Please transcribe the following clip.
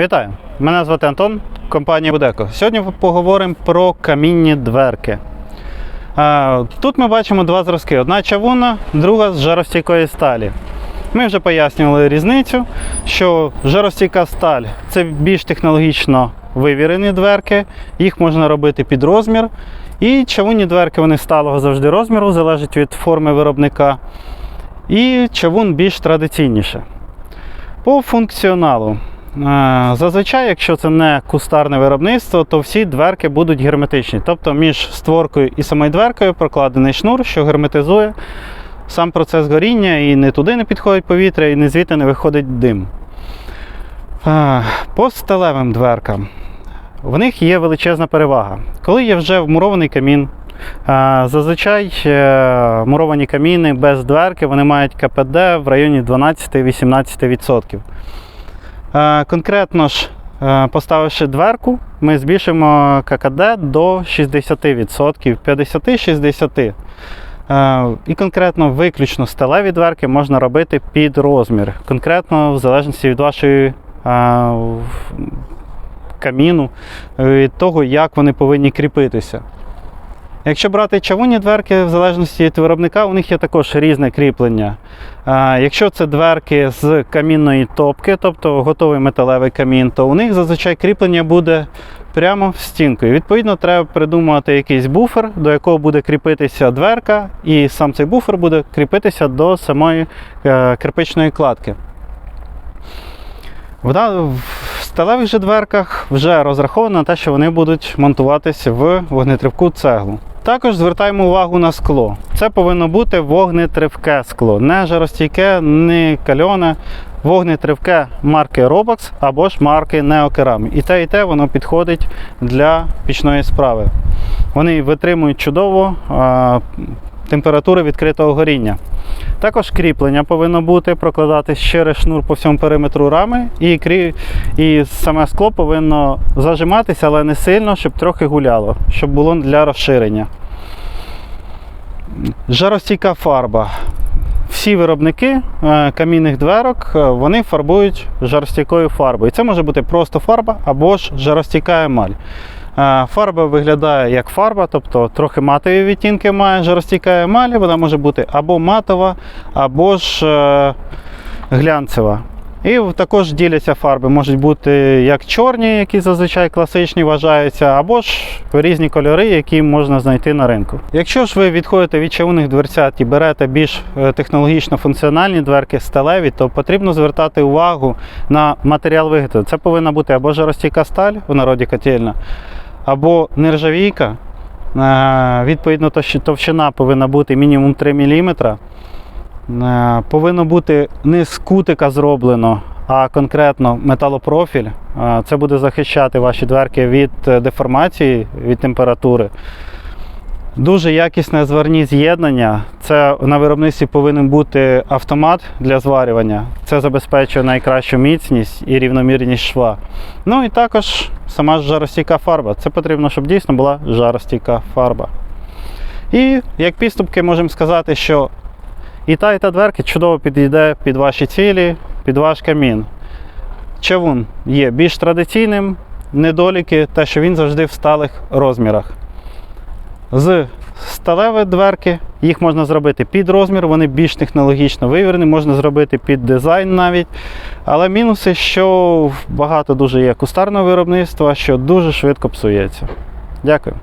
Вітаю! Мене звати Антон, компанія Будеко. Сьогодні поговоримо про камінні дверки. Тут ми бачимо два зразки: одна чавунна, друга з жаростійкої сталі. Ми вже пояснювали різницю, що жаростійка сталь це більш технологічно вивірені дверки, їх можна робити під розмір. І чавунні дверки вони сталого завжди розміру, залежить від форми виробника. І чавун більш традиційніше. По функціоналу. Зазвичай, якщо це не кустарне виробництво, то всі дверки будуть герметичні. Тобто між створкою і самою дверкою прокладений шнур, що герметизує сам процес горіння, і не туди не підходить повітря, і не звідти не виходить дим. По сталевим дверкам. В них є величезна перевага. Коли є вже вмурований камін, зазвичай е, муровані каміни без дверки вони мають КПД в районі 12-18%. Е, Конкретно ж, е, поставивши дверку, ми збільшимо ККД до 60%, 50-60%. Е, І конкретно виключно сталеві дверки можна робити під розмір, конкретно в залежності від вашої каміну, від того, як вони повинні кріпитися. Якщо брати чавунні дверки, в залежності від виробника, у них є також різне кріплення. Якщо це дверки з камінної топки, тобто готовий металевий камін, то у них зазвичай кріплення буде прямо в стінку. І відповідно треба придумати якийсь буфер, до якого буде кріпитися дверка, і сам цей буфер буде кріпитися до самої е, кирпичної кладки. Сталевих же дверках вже розраховано на те, що вони будуть монтуватися в вогнетривку цеглу. Також звертаємо увагу на скло. Це повинно бути вогнетривке скло, не жаростійке, не кальоне. Вогнетривке марки Robox або ж марки Neokeram. І те, і те воно підходить для пічної справи. Вони витримують чудово температури відкритого горіння. Також кріплення повинно бути, прокладати через шнур по всьому периметру рами, і, крі... і саме скло повинно зажиматися, але не сильно, щоб трохи гуляло, щоб було для розширення. Жаростійка фарба. Всі виробники е, камінних дверок е, вони фарбують жаростійкою фарбою. І Це може бути просто фарба або ж жаростійка емаль. Фарба виглядає як фарба, тобто трохи матові відтінки має жаростійка емаль. Вона може бути або матова, або ж е, глянцева. І також діляться фарби, можуть бути як чорні, які зазвичай класичні вважаються, або ж різні кольори, які можна знайти на ринку. Якщо ж ви відходите від чавунних дверцят і берете більш е, технологічно функціональні дверки сталеві, то потрібно звертати увагу на матеріал виготовлення. Це повинна бути або жаростійка сталь, в народі котельна, або нержавійка. Е, Відповідно, товщ- товщина повинна бути мінімум 3 мм. Е, Повинно бути не з кутика зроблено, а конкретно металопрофіль. Е, Це буде захищати ваші дверки від деформації, від температури. Дуже якісне зварні з'єднання. Це на виробництві повинен бути автомат для зварювання. Це забезпечує найкращу міцність і рівномірність шва. Ну і також сама жаростійка фарба. Це потрібно, щоб дійсно була жаростійка фарба. І як підступки можемо сказати, що і та, і та дверка чудово підійде під ваші цілі, під ваш камін. Чавун є більш традиційним, недоліки, те, що він завжди в сталих розмірах. З сталевої дверки їх можна зробити під розмір, вони більш технологічно вивірені, можна зробити під дизайн навіть. Але мінуси, що багато дуже є кустарного виробництва, що дуже швидко псується. Дякую.